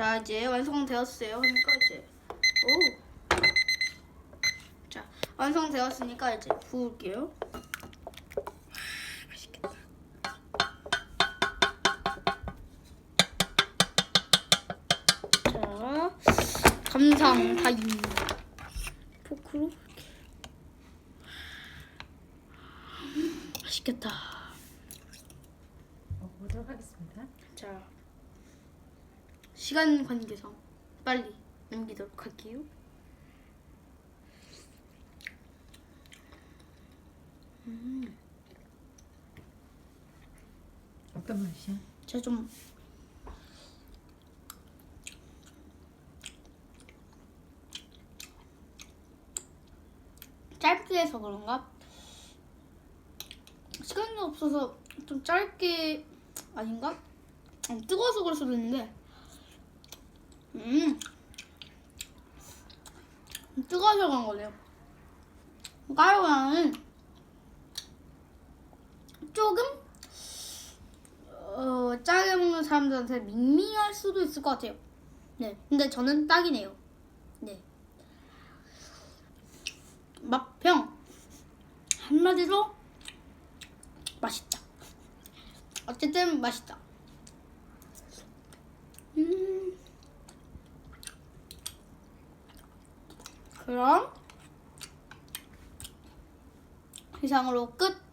자 이제 완성되었어요. 그러니까 이제 오. 자 완성되었으니까 이제 부을게요. 맛있겠다. 자 감상타임 포크로. 맛있겠다. 먹어보도록 하겠습니다. 자 시간 관계상 빨리 넘기도록 할게요. 어떤 맛이야? 제가 좀 짧게 해서 그런가? 시간이 없어서 좀 짧게 아닌가? 음, 뜨거워서 그럴 수도 있는데 음 뜨거워서 그런 거네요 까요가는 조금 어, 짜게 먹는 사람들한테 밍밍할 수도 있을 것 같아요. 네, 근데 저는 딱이네요. 네. 맛평 한마디로 맛있다. 어쨌든 맛있다. 음. 그럼 이상으로 끝.